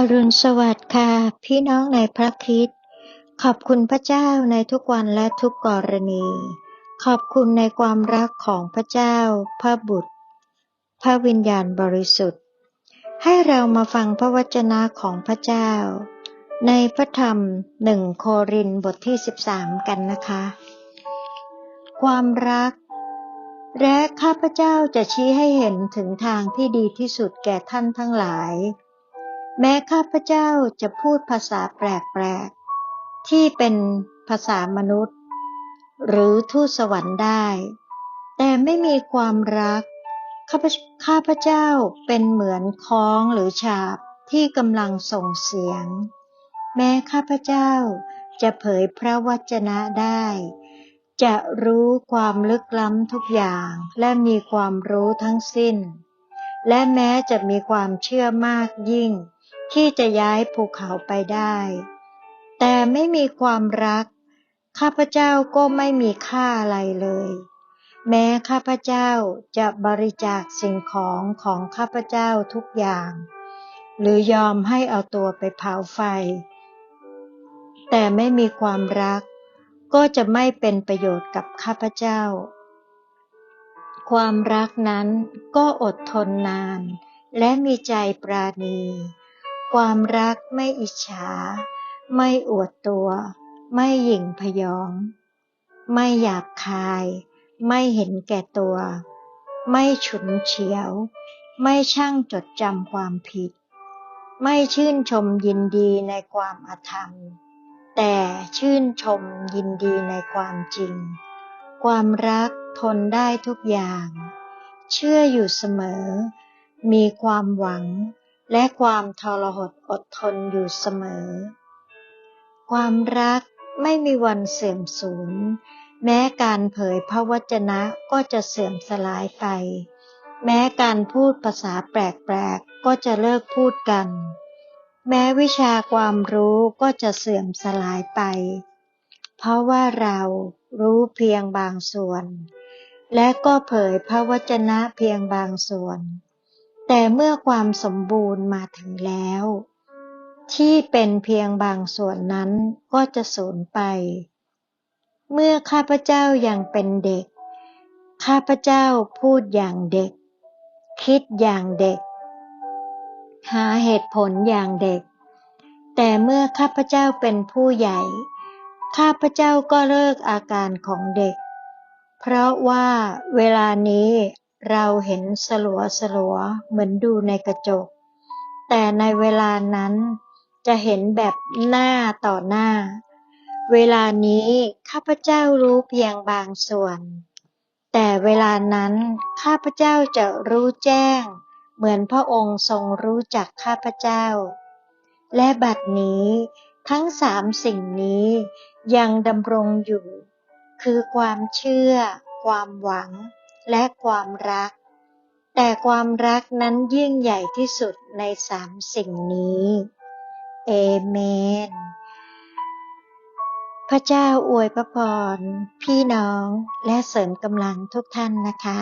อรุณสวัสดิ์ค่ะ พี่น้องในพระคริสต์ขอบคุณพระเจ้าในทุกวันและทุกกรณี ขอบคุณในความรักของพระเจ้า พระบุตร พระวิญญาณบริสุทธิ์ ให้เรามาฟังพระวจนะของพระเจ้า ในพระธรรมหนึ่งโครินบทที่ 13 กันนะคะ ความรัก และข้าพเจ้าจะชี้ให้เห็นถึงทางที่ดีที่สุดแก่ท่านทั้งหลาย แม้ข้าพเจ้าจะพูดภาษาแปลกๆ ที่เป็นภาษามนุษย์ หรือทูตสวรรค์ได้ แต่ไม่มีความรัก ข้าพาพเจ้าเป็นเหมือนคล้องหรือฉาบที่กำลังส่งเสียง แม้ข้าพเจ้าจะเผยพระวจนะได้ จะรู้ความลึกล้ำทุกอย่างและมีความรู้ทั้งสิ้น และแม้จะมีความเชื่อมากยิ่ง ที่จะย้ายภูเขาไปได้ แต่ไม่มีความรัก ข้าพเจ้าก็ไม่มีค่าอะไรเลย แม้ข้าพเจ้าจะบริจาคสิ่งของของข้าพเจ้าทุกอย่าง หรือยอมให้เอาตัวไปเผาไฟ แต่ไม่มีความรัก ก็จะไม่เป็นประโยชน์กับข้าพเจ้า ความรักนั้นก็อดทนนานและมีใจปราณี ความรักไม่อิจฉา ไม่อวดตัว ไม่หยิ่งพยอง ไม่หยาบคาย ไม่เห็นแก่ตัว ไม่ฉุนเฉียว ไม่ช่างจดจำความผิด ไม่ชื่นชมยินดีในความอาธรรม แต่ชื่นชมยินดีในความจริง ความรักทนได้ทุกอย่าง เชื่ออยู่เสมอ มีความหวัง และความทรหดอดทนอยู่เสมอ ความรักไม่มีวันเสื่อมสูญ แม้การเผยพระวจนะก็จะเสื่อมสลายไป แม้การพูดภาษาแปลกๆ ก็จะเลิกพูดกัน แม้วิชาความรู้ก็จะเสื่อมสลายไป เพราะว่าเรารู้เพียงบางส่วน และก็เผยพระวจนะเพียงบางส่วน แต่เมื่อความสมบูรณ์มาถึงแล้ว ที่เป็นเพียงบางส่วนนั้นก็จะสูญไป เมื่อข้าพเจ้ายังเป็นเด็ก ข้าพเจ้าพูดอย่างเด็ก คิดอย่างเด็ก หาเหตุผลอย่างเด็ก แต่เมื่อข้าพเจ้าเป็นผู้ใหญ่ ข้าพเจ้าก็เลิกอาการของเด็ก เพราะว่าเวลานี้ เราเห็นสลัวสลัวเหมือนดูในกระจก แต่ในเวลานั้นจะเห็นแบบหน้าต่อหน้า เวลานี้ข้าพเจ้ารู้เพียงบางส่วน แต่เวลานั้นข้าพเจ้าจะรู้แจ้ง เหมือนพระองค์ทรงรู้จักข้าพเจ้า และบัดนี้ทั้งสามสิ่งนี้ยังดำรงอยู่ คือความเชื่อ ความหวัง และความรัก แต่ความรักนั้นยิ่งใหญ่ที่สุดในสามสิ่งนี้เอเมน พระเจ้าอวยพระพรพี่น้องและเสริมกำลังทุกท่านนะคะ